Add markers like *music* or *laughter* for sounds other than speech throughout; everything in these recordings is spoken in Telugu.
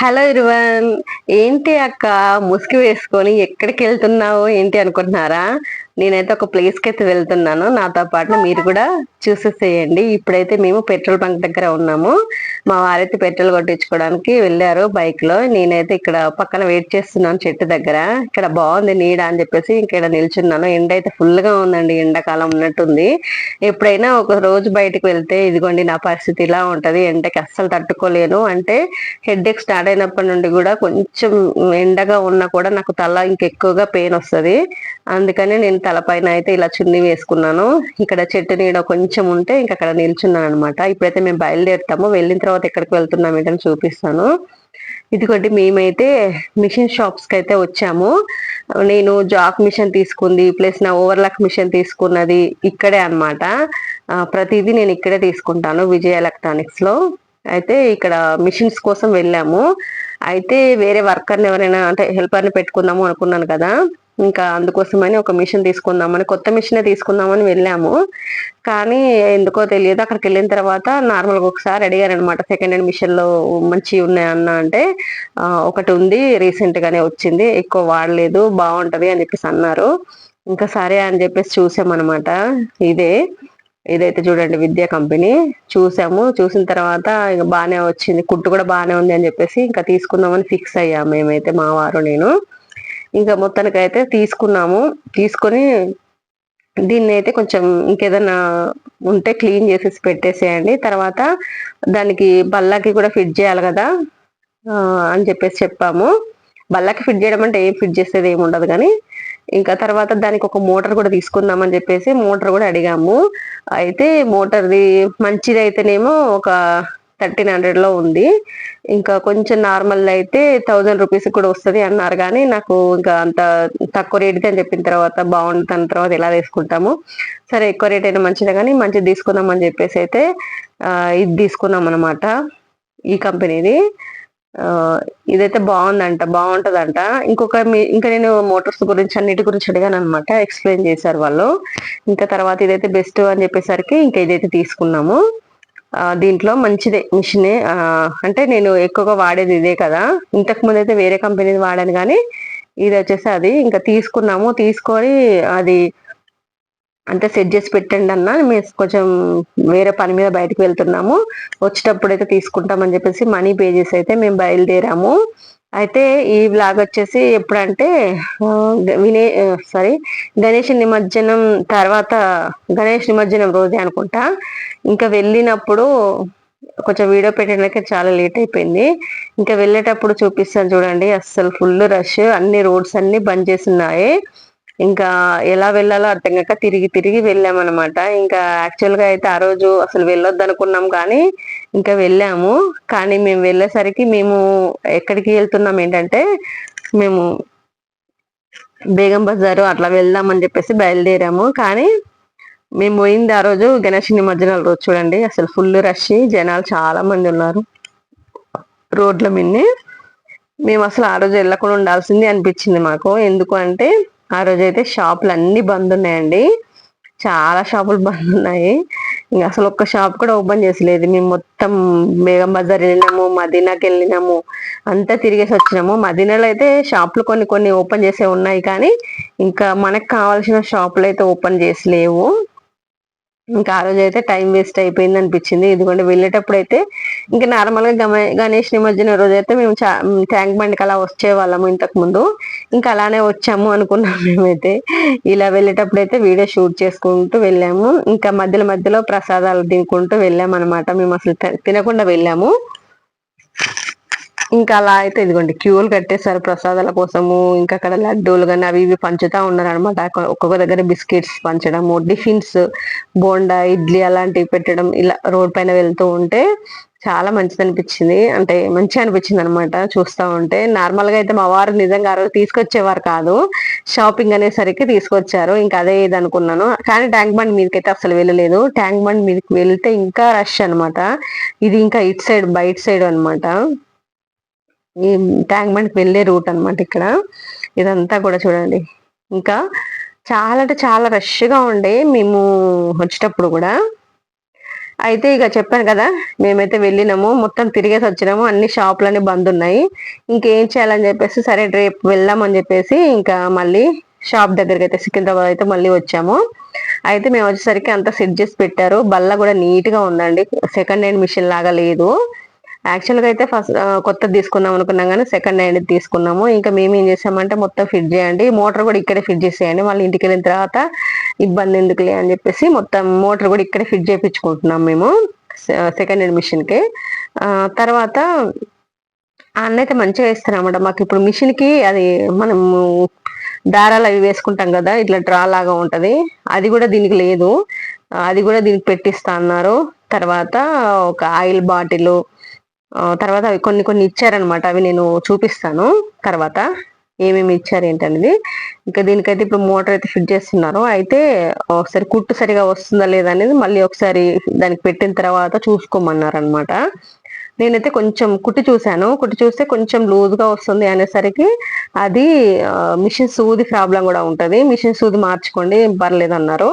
హలో ఇరువన్ ఏంటి అక్క ముసుగు వేసుకొని ఎక్కడికి వెళ్తున్నావు ఏంటి అనుకుంటున్నారా? నేనైతే ఒక ప్లేస్కి అయితే వెళ్తున్నాను. నాతో పాటు మీరు కూడా చూసేసేయండి. ఇప్పుడైతే మేము పెట్రోల్ బంక్ దగ్గర ఉన్నాము. మా వారైతే పెట్రోల్ కొట్టించుకోవడానికి వెళ్ళారు బైక్లో. నేనైతే ఇక్కడ పక్కన వెయిట్ చేస్తున్నాను చెట్టు దగ్గర. ఇక్కడ బాగుంది నీడ అని చెప్పేసి ఇక్కడ నిల్చున్నాను. ఎండ అయితే ఫుల్గా ఉందండి. ఎండాకాలం ఉన్నట్టుంది. ఎప్పుడైనా ఒక రోజు బయటకు వెళ్తే ఇదిగోండి నా పరిస్థితి ఇలా ఉంటది. ఎండకి అస్సలు తట్టుకోలేను. అంటే హెడ్ ఎక్ స్టార్ట్ అయినప్పటి నుండి కూడా కొంచెం ఎండగా ఉన్నా కూడా నాకు తల ఇంకెక్కువగా పెయిన్ వస్తుంది. అందుకని నేను తలపైన అయితే ఇలా చున్ని వేసుకున్నాను. ఇక్కడ చెట్టు నీడ కొంచెం ఉంటే ఇంకా అక్కడ నిల్చున్నాను అనమాట ఇప్పుడైతే మేము బయలుదేరుతాము. వెళ్ళిన తర్వాత ఎక్కడికి వెళ్తున్నాం ఏంటని చూపిస్తాను. ఇదిగోటి మేమైతే మిషన్ షాప్స్కి అయితే వచ్చాము. నేను జాక్ మిషన్ తీసుకుంది ప్లస్ నా ఓవర్లాక్ మిషన్ తీసుకున్నది ఇక్కడే అనమాట ప్రతిదీ నేను ఇక్కడే తీసుకుంటాను విజయ ఎలక్ట్రానిక్స్లో అయితే ఇక్కడ మిషన్స్ కోసం వెళ్ళాము. అయితే వేరే వర్కర్ని ఎవరైనా అంటే హెల్పర్ని పెట్టుకుందాము అనుకున్నాను కదా. ఇంకా అందుకోసమని ఒక మిషన్ తీసుకుందామని కొత్త మిషనే తీసుకుందామని వెళ్ళాము. కానీ ఎందుకో తెలియదు అక్కడికి వెళ్ళిన తర్వాత నార్మల్గా ఒకసారి అడిగారనమాట సెకండ్ హ్యాండ్ మిషన్లో మంచి ఉన్నాయన్న అంటే ఒకటి ఉంది రీసెంట్గానే వచ్చింది ఎక్కువ వాడలేదు బాగుంటుంది అని చెప్పేసి అన్నారు. ఇంకా సరే అని చెప్పేసి చూసామన్నమాట ఇదే ఇదైతే చూడండి విద్యా కంపెనీ. చూసాము చూసిన తర్వాత ఇక బాగానే వచ్చింది కుట్టు కూడా బాగానే ఉంది అని చెప్పేసి ఇంకా తీసుకుందామని ఫిక్స్ అయ్యాము మేమైతే మా వారు నేను. ఇంకా మొత్తానికి అయితే తీసుకున్నాము. తీసుకొని దీన్ని అయితే కొంచెం ఇంకేదైనా ఉంటే క్లీన్ చేసేసి పెట్టేసేయండి. తర్వాత దానికి బల్లాకి కూడా ఫిట్ చేయాలి కదా అని చెప్పేసి చెప్పాము. బల్లాకి ఫిట్ చేయడం అంటే ఏం ఫిట్ చేసేది ఏమి ఉండదు కానీ ఇంకా తర్వాత దానికి ఒక మోటార్ కూడా తీసుకుందామని చెప్పేసి మోటార్ కూడా అడిగాము. అయితే మోటార్ది మంచిది అయితేనేమో ఒక థర్టీన్ హండ్రెడ్లో ఉంది. ఇంకా కొంచెం నార్మల్ అయితే థౌజండ్ రూపీస్ కూడా వస్తుంది అన్నారు కానీ నాకు ఇంకా అంత తక్కువ రేట్ది అని చెప్పిన తర్వాత బాగుంటుంది తర్వాత ఎలా తీసుకుంటాము. సరే ఎక్కువ రేట్ అయినా మంచిదే కానీ మంచిది తీసుకుందాం అని చెప్పేసి అయితే ఇది తీసుకున్నాం అనమాట ఈ కంపెనీది. ఇదైతే బాగుందంట బాగుంటుందంట. ఇంకొక ఇంకా నేను మోటార్స్ గురించి అన్నిటి గురించి అడిగాను అనమాట ఎక్స్ప్లెయిన్ చేశారు వాళ్ళు. ఇంకా తర్వాత ఇదైతే బెస్ట్ అని చెప్పేసరికి ఇంకా ఇదైతే తీసుకున్నాము. దీంట్లో మంచిదే మిషనే. అంటే నేను ఎక్కువగా వాడేది ఇదే కదా. ఇంతకు ముందు అయితే వేరే కంపెనీది వాడాను కానీ ఇది వచ్చేసి అది. ఇంకా తీసుకున్నాము తీసుకొని అది అంటే సెట్ చేసి పెట్టండి అన్న మేము కొంచెం వేరే పని మీద బయటకు వెళ్తున్నాము. వచ్చేటప్పుడు అయితే తీసుకుంటామని చెప్పేసి మనీ పే చేసి అయితే మేము బయలుదేరాము. అయితే ఈ బ్లాగ్ వచ్చేసి ఎప్పుడంటే వినే సారీ గణేష్ నిమజ్జనం తర్వాత గణేష్ నిమజ్జనం రోజే అనుకుంటా. ఇంకా వెళ్ళినప్పుడు కొంచెం వీడియో పెట్టడానికి చాలా లేట్ అయిపోయింది. ఇంకా వెళ్ళేటప్పుడు చూపిస్తాను చూడండి అస్సలు ఫుల్ రష్ అన్ని రోడ్స్ అన్ని బంద్ చేసి ఉన్నాయి. ఇంకా ఎలా వెళ్ళాలో అర్థం కాక తిరిగి తిరిగి వెళ్ళామన్నమాట. ఇంకా యాక్చువల్గా అయితే ఆ రోజు అసలు వెళ్ళొద్దు అనుకున్నాం కానీ ఇంకా వెళ్ళాము. కానీ మేము వెళ్ళేసరికి మేము ఎక్కడికి వెళ్తున్నాం ఏంటంటే మేము బేగం బజారు అట్లా వెళ్దామని చెప్పేసి బయలుదేరాము. కానీ మేము పోయింది ఆ రోజు గణేష్ నిమజ్జనాల రోజు చూడండి. అసలు ఫుల్ రష్ జనాలు చాలా మంది ఉన్నారు రోడ్ల మిన్ని. మేము అసలు ఆ రోజు వెళ్ళకుండా ఉండాల్సింది అనిపించింది మాకు. ఎందుకు అంటే ఆ రోజు అయితే షాపులు అన్ని బంద్ ఉన్నాయండి చాలా షాపులు బంద్ ఉన్నాయి ఇంకా అసలు ఒక్క షాప్ కూడా ఓపెన్ చేసలేదు. మేము మొత్తం బేగం బజార్ వెళ్ళినాము మదీనాకి వెళ్ళినాము అంతా తిరిగేసి వచ్చినాము. మదీనాలో అయితే షాపులు కొన్ని కొన్ని ఓపెన్ చేసే ఉన్నాయి కానీ ఇంకా మనకు కావాల్సిన షాపులు అయితే ఓపెన్ చేసి లేవు ఇంకా ఆ రోజు అయితే టైం వేస్ట్ అయిపోయింది అనిపించింది. ఎందుకంటే వెళ్ళేటప్పుడు అయితే ఇంకా నార్మల్గా గణేష్ నిమజ్జన రోజు అయితే మేము ట్యాంక్ బండికి అలా వచ్చే వాళ్ళము ఇంతకు ముందు ఇంకా అలానే వచ్చాము అనుకున్నాం మేమైతే. ఇలా వెళ్ళేటప్పుడు అయితే వీడియో షూట్ చేసుకుంటూ వెళ్ళాము. ఇంకా మధ్యలో మధ్యలో ప్రసాదాలు తినుకుంటూ వెళ్ళాము అనమాట మేము అసలు తినకుండా వెళ్ళాము. ఇంకా అలా అయితే ఇదిగోండి క్యూలు కట్టేశారు ప్రసాదాల కోసము. ఇంకా అక్కడ లడ్డూలు కానీ అవి ఇవి పంచుతా ఉన్నారు అనమాట ఒక్కొక్క దగ్గర బిస్కెట్స్ పంచడము టిఫిన్స్ బోండా ఇడ్లీ అలాంటివి పెట్టడం ఇలా రోడ్ పైన వెళ్తూ ఉంటే చాలా మంచిది అనిపించింది. అంటే మంచి అనిపించింది అనమాట చూస్తూ ఉంటే. నార్మల్గా అయితే మా వారు నిజంగా ఆ తీసుకొచ్చేవారు కాదు. షాపింగ్ అనేసరికి తీసుకొచ్చారు. ఇంకా అదే ఇది అనుకున్నాను. కానీ ట్యాంక్ బండ్ మీదకైతే అసలు వెళ్ళలేదు. ట్యాంక్ బండ్ మీదకి వెళ్తే ఇంకా రష్ అనమాట ఇది ఇంకా ఇట్ సైడ్ బయట సైడ్ అనమాట ఈ ట్యాంక్ బండ్కి వెళ్ళే రూట్ అనమాట ఇక్కడ. ఇదంతా కూడా చూడండి. ఇంకా చాలా అంటే చాలా రష్గా ఉండే మేము వచ్చేటప్పుడు కూడా. అయితే ఇక చెప్పాను కదా మేమైతే వెళ్ళినాము మొత్తం తిరిగేసి వచ్చినాము అన్ని షాపులన్నీ బంద్ ఉన్నాయి. ఇంకేం చేయాలని చెప్పేసి సరే రేపు వెళ్దామని చెప్పేసి ఇంకా మళ్ళీ షాప్ దగ్గరికి అయితే సికింద్రాబాద్ అయితే మళ్ళీ వచ్చాము. అయితే మేము వచ్చేసరికి అంతా సెట్ చేసి పెట్టారు. బల్ల కూడా నీట్గా ఉందండి. సెకండ్ హ్యాండ్ మిషన్ లాగా లేదు. యాక్చువల్గా అయితే ఫస్ట్ కొత్తది తీసుకుందాం అనుకున్నాం కానీ సెకండ్ హ్యాండ్ తీసుకున్నాము. ఇంకా మేము ఏం చేసామంటే మొత్తం ఫిట్ చేయండి. మోటార్ కూడా ఇక్కడే ఫిట్ చేసేయండి. మళ్ళీ ఇంటికి వెళ్ళిన తర్వాత ఇబ్బంది ఎందుకులే అని చెప్పేసి మొత్తం మోటార్ కూడా ఇక్కడే ఫిట్ చేయించుకుంటున్నాం మేము సెకండ్ హ్యాండ్ మిషన్కి తర్వాత అన్నైతే మంచిగా మంచిగా అనమాట మాకు ఇప్పుడు మిషన్కి అది మనము దారాలు అవి వేసుకుంటాం కదా ఇట్లా డ్రా లాగా ఉంటుంది. అది కూడా దీనికి లేదు. అది కూడా దీనికి పెట్టిస్తా అన్నారు. తర్వాత ఒక ఆయిల్ బాటిల్ తర్వాత అవి కొన్ని కొన్ని ఇచ్చారనమాట అవి నేను చూపిస్తాను తర్వాత. ఏమేమి ఇచ్చారు ఏంటనేది. ఇంకా దీనికైతే ఇప్పుడు మోటార్ అయితే ఫిట్ చేస్తున్నారు. అయితే ఒకసారి కుట్టు సరిగా వస్తుందా లేదా అనేది మళ్ళీ ఒకసారి దానికి పెట్టిన తర్వాత చూసుకోమన్నారు అనమాట నేనైతే కొంచెం కుట్టి చూశాను. కుట్టి చూస్తే కొంచెం లూజ్గా వస్తుంది అనేసరికి అది మిషన్ సూది ప్రాబ్లం కూడా ఉంటుంది. మిషన్ సూది మార్చుకోండి పర్లేదు అన్నారు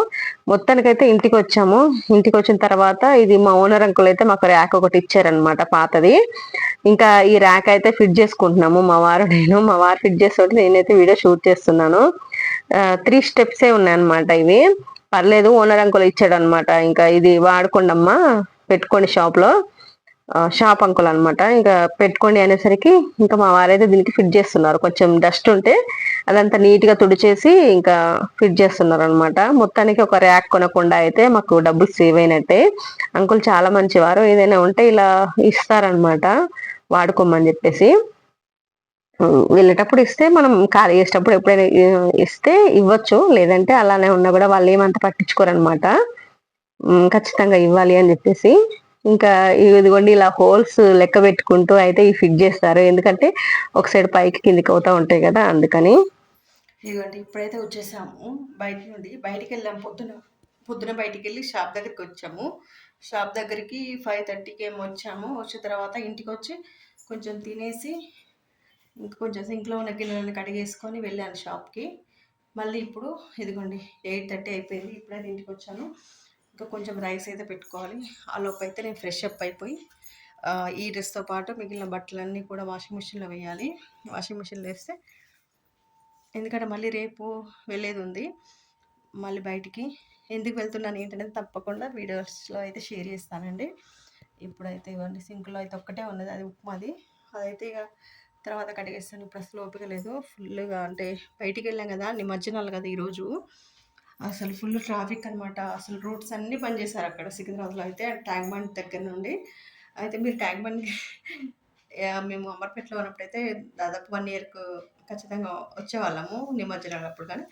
మొత్తానికైతే ఇంటికి వచ్చాము ఇంటికి వచ్చిన తర్వాత ఇది మా ఓనర్ అంకుల్ అయితే మాకు ర్యాక్ ఒకటి ఇచ్చారనమాట పాతది. ఇంకా ఈ ర్యాక్ అయితే ఫిట్ చేసుకుంటున్నాము. మా వారు నేను మా వారు ఫిట్ చేస్తుంటే నేనైతే వీడియో షూట్ చేస్తున్నాను. త్రీ స్టెప్సే ఉన్నాయన్నమాట ఇవి. పర్లేదు ఓనర్ అంకుల్ ఇచ్చాడు అనమాట ఇంకా ఇది వాడుకోండమ్మా పెట్టుకోండి షాప్లో. షాప్ అంకుల్ అనమాట ఇంకా పెట్టుకోండి అనేసరికి ఇంకా మా వారైతే దీనికి ఫిట్ చేస్తున్నారు. కొంచెం డస్ట్ ఉంటే అదంతా నీట్గా తుడిచేసి ఇంకా ఫిట్ చేస్తున్నారు అనమాట మొత్తానికి ఒక ర్యాక్ కొనకుండా అయితే మాకు డబ్బులు సేవ్ అయినట్టే. అంకుల్ చాలా మంచివారు. ఏదైనా ఉంటే ఇలా ఇస్తారనమాట వాడుకోమని చెప్పేసి. వెళ్ళేటప్పుడు ఇస్తే మనం ఖాళీ చేసేటప్పుడు ఎప్పుడైనా ఇస్తే ఇవ్వచ్చు. లేదంటే అలానే ఉన్నా కూడా వాళ్ళు ఏమంత పట్టించుకోరనమాట ఖచ్చితంగా ఇవ్వాలి అని చెప్పేసి. ఇంకా ఇదిగోండి ఇలా హోల్స్ లెక్క పెట్టుకుంటూ అయితే ఈ ఫిట్ చేస్తారు. ఎందుకంటే ఒక సైడ్ పైకి కిందికి అవుతా ఉంటాయి కదా అందుకని. ఇదిగోండి ఇప్పుడైతే వచ్చేసాము. బయట నుండి బయటికి వెళ్ళాము. పొద్దున పొద్దున బయటికి వెళ్ళి షాప్ దగ్గరికి వచ్చాము. షాప్ దగ్గరికి ఫైవ్ థర్టీకి ఏమో వచ్చాము. వచ్చిన తర్వాత ఇంటికి వచ్చి కొంచెం తినేసి ఇంకా కొంచెం సింక్లో ఉన్న గిన్నెలను కడిగేసుకొని వెళ్ళాను షాప్కి. మళ్ళీ ఇప్పుడు ఇదిగోండి ఎయిట్ థర్టీ అయిపోయింది. ఇప్పుడైతే ఇంటికి వచ్చాను. ఇంకా కొంచెం రైస్ అయితే పెట్టుకోవాలి. ఆ అయితే నేను ఫ్రెష్ అప్ అయిపోయి ఈ డ్రెస్తో పాటు మిగిలిన బట్టలన్నీ కూడా వాషింగ్ మిషన్లో వేయాలి. వాషింగ్ మిషన్లో వేస్తే ఎందుకంటే మళ్ళీ రేపు వెళ్ళేది ఉంది. మళ్ళీ బయటికి ఎందుకు వెళ్తున్నాను ఏంటనేది తప్పకుండా వీడియోస్లో అయితే షేర్ చేస్తానండి. ఇప్పుడైతే ఇవన్నీ సింక్లో అయితే ఒక్కటే ఉన్నది అది ఉప్మాది అదైతే ఇక తర్వాత కడిగేస్తాను ఇప్పుడు అసలు ఓపిక లేదు. ఫుల్గా అంటే బయటికి వెళ్ళాం కదా నిమజ్జనాలు కదా ఈరోజు. అసలు ఫుల్ ట్రాఫిక్ అనమాట అసలు రూట్స్ అన్నీ బంద్ చేశారు అక్కడ సికింద్రాబాద్లో. అయితే ట్యాంక్ బండ్ దగ్గర నుండి అయితే మీరు ట్యాంక్ బండ్ *laughs* మేము అమర్పేటలో ఉన్నప్పుడైతే దాదాపు వన్ ఇయర్కు ఖచ్చితంగా వచ్చేవాళ్ళము నిమజ్జనాలు అప్పుడు కానీ.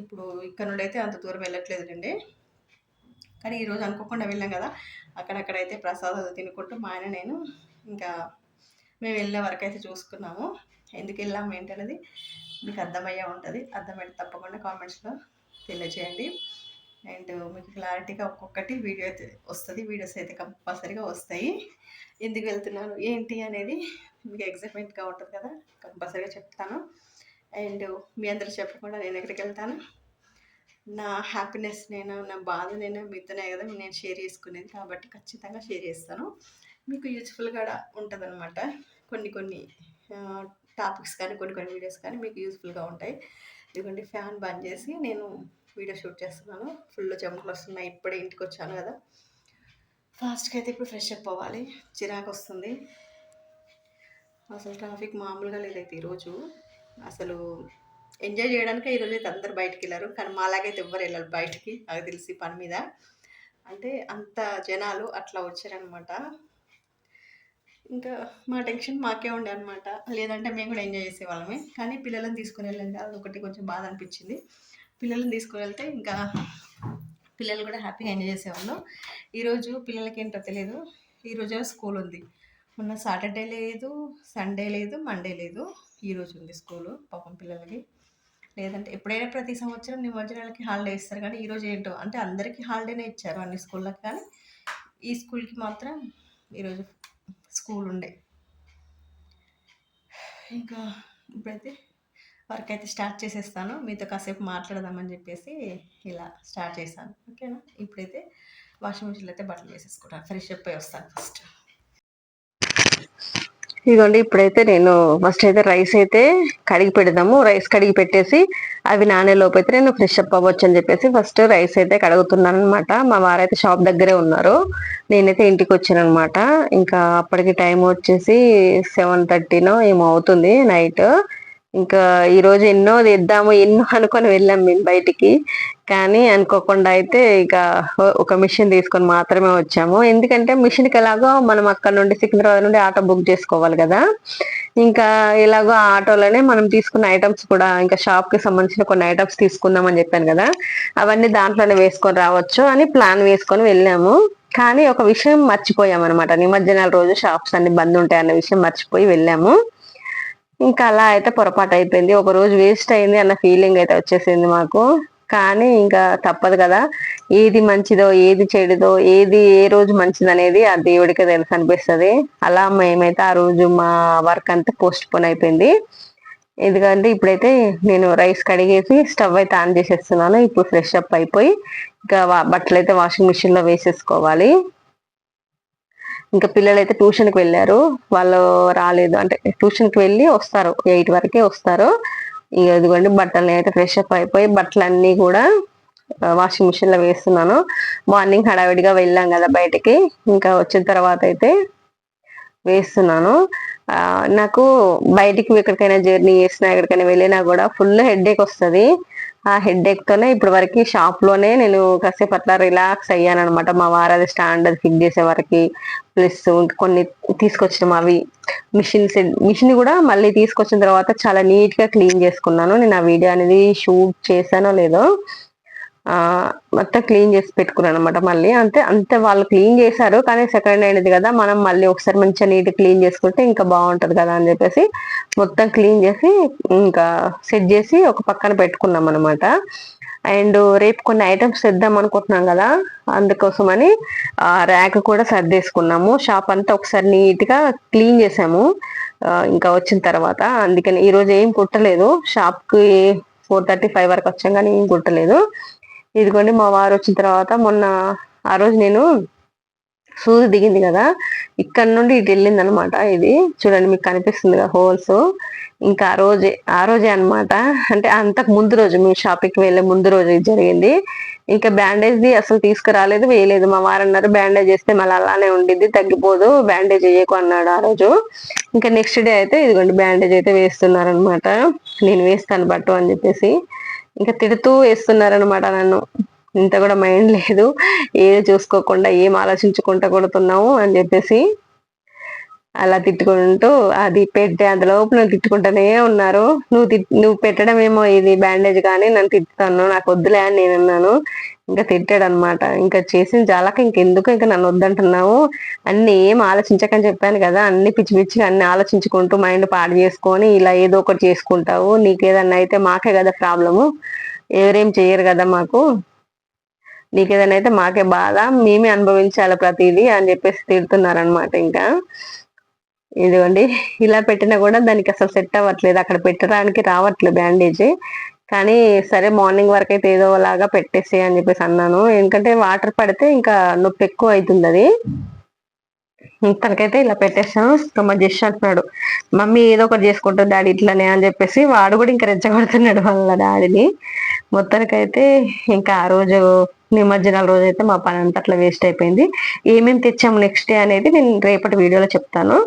ఇప్పుడు ఇక్కడ నుండి అయితే అంత దూరం వెళ్ళట్లేదులేండి. కానీ ఈరోజు అనుకోకుండా వెళ్ళాం కదా. అక్కడక్కడైతే ప్రసాదాలు తినుకుంటూ మా ఆయన నేను ఇంకా మేము వెళ్ళే వరకు అయితే చూసుకున్నాము. ఎందుకు వెళ్ళాము ఏంటనేది మీకు అర్థమయ్యే ఉంటుంది. అర్థమైతే తప్పకుండా కామెంట్స్లో. తెలియజేయండి అండ్ మీకు క్లారిటీగా ఒక్కొక్కటి వీడియో అయితే వస్తుంది. వీడియోస్ అయితే కంపల్సరీగా వస్తాయి. ఎందుకు వెళ్తున్నాను? ఏంటి అనేది మీకు ఎగ్జైట్మెంట్గా ఉంటుంది కదా? కంపల్సరీగా చెప్తాను. అండ్ మీ అందరూ చెప్పకుండా నేను ఎక్కడికి వెళ్తాను? నా హ్యాపీనెస్ నేను నా బాధ నేను మీతోనే కదా నేను షేర్ చేసుకునేది. కాబట్టి ఖచ్చితంగా షేర్ చేస్తాను. మీకు యూజ్ఫుల్గా ఉంటుంది అనమాట కొన్ని కొన్ని టాపిక్స్ కానీ కొన్ని కొన్ని వీడియోస్ కానీ మీకు యూజ్ఫుల్గా ఉంటాయి. ఇదిగోండి ఫ్యాన్ బంద్ చేసి నేను వీడియో షూట్ చేస్తున్నాను. ఫుల్ చెమటలు వస్తున్నాయి. ఇప్పుడే ఇంటికి వచ్చాను కదా. ఫాస్ట్గా అయితే ఇప్పుడు ఫ్రెష్ అప్ అవ్వాలి. చిరాకు వస్తుంది. అసలు ట్రాఫిక్ మామూలుగా లేదైతే ఈరోజు అసలు ఎంజాయ్ చేయడానికి ఈరోజు అయితే అందరు బయటికి వెళ్ళారు. కానీ మాలాగైతే ఎవ్వరు వెళ్ళారు బయటికి. నాకు తెలిసి పని మీద. అంటే అంత జనాలు అట్లా వచ్చారనమాట ఇంకా మా టెన్షన్ మాకే ఉండే అనమాట లేదంటే మేము కూడా ఎంజాయ్ చేసేవాళ్ళమే. కానీ పిల్లలను తీసుకుని వెళ్ళాం కదా. ఒకటి కొంచెం బాధ అనిపించింది. పిల్లల్ని తీసుకుని వెళ్తే ఇంకా పిల్లలు కూడా హ్యాపీగా ఎంజాయ్ చేసేవాళ్ళు. ఈరోజు పిల్లలకి ఏంటో తెలియదు ఈరోజు స్కూల్ ఉంది. మొన్న సాటర్డే లేదు సండే లేదు మండే లేదు. ఈరోజు ఉంది స్కూలు పాపం పిల్లలకి. లేదంటే ఎప్పుడైనా ప్రతి సంవత్సరం నిమజ్జనాలకి హాలిడే ఇస్తారు కానీ ఈరోజు ఏంటో అంటే అందరికీ హాలిడేనే ఇచ్చారు అన్ని స్కూళ్ళకి కానీ ఈ స్కూల్కి మాత్రం ఈరోజు స్కూల్ ఉండే. ఇంకా ఇప్పుడైతే వర్క్ అయితే స్టార్ట్ చేసేస్తాను. మీతో కాసేపు మాట్లాడదామని చెప్పేసి ఇలా స్టార్ట్ చేశాను. ఓకేనా? ఇప్పుడైతే వాషింగ్ మిషన్లో అయితే బట్టలు వేసేసుకుంటాను. ఫ్రెష్ అప్ అయి వస్తాను ఫస్ట్. ఇదిగోండి ఇప్పుడైతే నేను ఫస్ట్ అయితే రైస్ అయితే కడిగి పెడదాము. రైస్ కడిగి పెట్టేసి అవి నానే లోపు అయితే నేను ఫ్రెష్ అప్ అవ్వచ్చు అని చెప్పేసి ఫస్ట్ రైస్ అయితే కడుగుతున్నాను అనమాట మా వారైతే షాప్ దగ్గరే ఉన్నారు. నేనైతే ఇంటికి వచ్చాను అనమాట ఇంకా అప్పటికి టైం వచ్చేసి సెవెన్ థర్టీనో ఏమో అవుతుంది నైట్. ఇంకా ఈ రోజు ఎన్నో తెద్దాము ఎన్నో అనుకొని వెళ్ళాం మేము బయటికి. కానీ అనుకోకుండా అయితే ఇక ఒక మిషన్ తీసుకొని మాత్రమే వచ్చాము. ఎందుకంటే మిషన్కి ఎలాగో మనం అక్కడ నుండి సికింద్రాబాద్ నుండి ఆటో బుక్ చేసుకోవాలి కదా. ఇంకా ఎలాగో ఆ ఆటోలోనే మనం తీసుకున్న ఐటమ్స్ కూడా ఇంకా షాప్కి సంబంధించిన కొన్ని ఐటమ్స్ తీసుకుందామని చెప్పాను కదా. అవన్నీ దాంట్లోనే వేసుకొని రావచ్చు అని ప్లాన్ వేసుకొని వెళ్ళాము. కానీ ఒక విషయం మర్చిపోయాం అనమాట నిమజ్జనాల రోజు షాప్స్ అన్ని బంద్ ఉంటాయి అన్న విషయం మర్చిపోయి వెళ్ళాము. ఇంకా అలా అయితే పొరపాటు అయిపోయింది. ఒక రోజు వేస్ట్ అయింది అన్న ఫీలింగ్ అయితే వచ్చేసింది మాకు. కానీ ఇంకా తప్పదు కదా. ఏది మంచిదో ఏది చెడుదో ఏది ఏ రోజు మంచిది అనేది ఆ దేవుడికి తెలుసు అనిపిస్తుంది. అలా మేమైతే ఆ రోజు మా వర్క్ అంతా పోస్ట్ పోన్ అయిపోయింది. ఎందుకంటే ఇప్పుడైతే నేను రైస్ కడిగేసి స్టవ్ అయితే ఆన్ చేసేస్తున్నాను. ఇప్పుడు ఫ్రెష్ అప్ అయిపోయి ఇంకా బట్టలు అయితే వాషింగ్ మిషన్లో వేసేసుకోవాలి. ఇంకా పిల్లలు అయితే ట్యూషన్కి వెళ్ళారు. వాళ్ళు రాలేదు. అంటే ట్యూషన్కి వెళ్ళి వస్తారు. ఎయిట్ వరకే వస్తారు. ఇక ఇదిగోండి బట్టలు అయితే ఫ్రెష్ అప్ అయిపోయి బట్టలు అన్ని కూడా వాషింగ్ మిషన్లో వేస్తున్నాను. మార్నింగ్ హడావిడిగా వెళ్ళాం కదా బయటకి. ఇంకా వచ్చిన తర్వాత అయితే వేస్తున్నాను. నాకు బయటికి ఎక్కడికైనా జర్నీ చేసినా ఎక్కడికైనా వెళ్ళినా కూడా ఫుల్ హెడ్ వస్తుంది. ఆ హెడ్ ఎక్తోనే ఇప్పటి వరకు షాప్లోనే నేను కాసేపు అట్లా రిలాక్స్ అయ్యాను అనమాట మా వారు అది స్టాండ్ అది ఫిక్ చేసే వరకు ప్లస్ కొన్ని తీసుకొచ్చినాం అవి. మిషన్ మిషన్ కూడా మళ్ళీ తీసుకొచ్చిన తర్వాత చాలా నీట్గా క్లీన్ చేసుకున్నాను. నేను ఆ వీడియో అనేది షూట్ చేశానో లేదో మొత్తం క్లీన్ చేసి పెట్టుకున్నాను అనమాట మళ్ళీ. అంతే అంతే వాళ్ళు క్లీన్ చేశారు కానీ సెకండ్ అయినది కదా మనం మళ్ళీ ఒకసారి మంచిగా నీట్ క్లీన్ చేసుకుంటే ఇంకా బాగుంటది కదా అని చెప్పేసి మొత్తం క్లీన్ చేసి ఇంకా సెట్ చేసి ఒక పక్కన పెట్టుకున్నాం అనమాట అండ్ రేపు కొన్ని ఐటమ్స్ తెద్దాం అనుకుంటున్నాం కదా అందుకోసమని అని ర్యాక్ కూడా సర్దేసుకున్నాము. షాప్ అంతా ఒకసారి నీట్గా క్లీన్ చేసాము. ఇంకా వచ్చిన తర్వాత. అందుకని ఈ రోజు ఏం కుట్టలేదు. షాప్కి ఫోర్ థర్టీ ఫైవ్ వరకు వచ్చాం కానీ ఏం కుట్టలేదు. ఇదిగోండి మా వారు వచ్చిన తర్వాత మొన్న ఆ రోజు నేను సూది దిగింది కదా ఇక్కడ నుండి ఇటు వెళ్ళింది అనమాట ఇది. చూడండి మీకు కనిపిస్తుంది కదా హోల్స్. ఇంకా ఆ రోజే ఆ రోజే అనమాట అంటే అంతకు ముందు రోజు మేము షాపింగ్కి వెళ్ళే ముందు రోజు జరిగింది. ఇంకా బ్యాండేజ్ది అసలు తీసుకురాలేదు వేయలేదు. మా వారు అన్నారు బ్యాండేజ్ చేస్తే మళ్ళీ అలానే ఉండిద్ది తగ్గిపోదు బ్యాండేజ్ వేయకు అన్నాడు ఆ రోజు. ఇంకా నెక్స్ట్ డే అయితే ఇదిగోండి బ్యాండేజ్ అయితే వేస్తున్నారు అనమాట నేను వేస్తాను బట్టు అని చెప్పేసి. ఇంకా తిడుతూ వేస్తున్నారనమాట నన్ను. ఇంత కూడా మైండ్ లేదు. ఏది చూసుకోకుండా ఏం ఆలోచించుకుంటా కొడుతున్నావు అని చెప్పేసి. అలా తిట్టుకుంటూ అది పెట్టే అంతలోపు నన్ను తిట్టుకుంటూనే ఉన్నారు. నువ్వు నువ్వు పెట్టడం ఏమో ఇది బ్యాండేజ్ కానీ నన్ను తిట్టుతాను నాకు వద్దులే అని నేను అన్నాను. ఇంకా తిట్టాడు అనమాట ఇంకా చేసిన చాలాక ఇంకెందుకు ఇంకా నన్ను వద్దంటున్నావు? అన్ని ఏం ఆలోచించకని చెప్పాను కదా అన్ని పిచ్చి పిచ్చిగా అన్ని ఆలోచించుకుంటూ మైండ్ పాడు చేసుకొని ఇలా ఏదో ఒకటి చేసుకుంటావు. నీకు ఏదన్నా అయితే మాకే కదా ప్రాబ్లము. ఎవరేం చేయరు కదా మాకు. నీకేదైనా అయితే మాకే బాధ. మేమే అనుభవించాలి ప్రతిదీ అని చెప్పేసి తిడుతున్నారనమాట ఇంకా. ఇదిగోండి ఇలా పెట్టినా కూడా దానికి అసలు సెట్ అవ్వట్లేదు. అక్కడ పెట్టడానికి రావట్లేదు బ్యాండేజ్. కానీ సరే మార్నింగ్ వరకు అయితే ఏదో లాగా పెట్టేసి అని చెప్పేసి అన్నాను. ఎందుకంటే వాటర్ పడితే ఇంకా నొప్పి ఎక్కువ అవుతుంది అది. తనకైతే ఇలా పెట్టేసాను మా జస్ట్ అంటున్నాడు మమ్మీ ఏదో ఒకటి చేసుకుంటుంది డాడీ ఇట్లానే అని చెప్పేసి వాడు కూడా ఇంకా రెచ్చగొడుతున్నాడు వాళ్ళ డాడీని. మొత్తానికైతే ఇంకా ఆ రోజు నిమజ్జనాల రోజు అయితే మా పని అంతా అట్లా వేస్ట్ అయిపోయింది. ఏమేమి తెచ్చాము నెక్స్ట్ డే అనేది నేను రేపటి వీడియోలో చెప్తాను.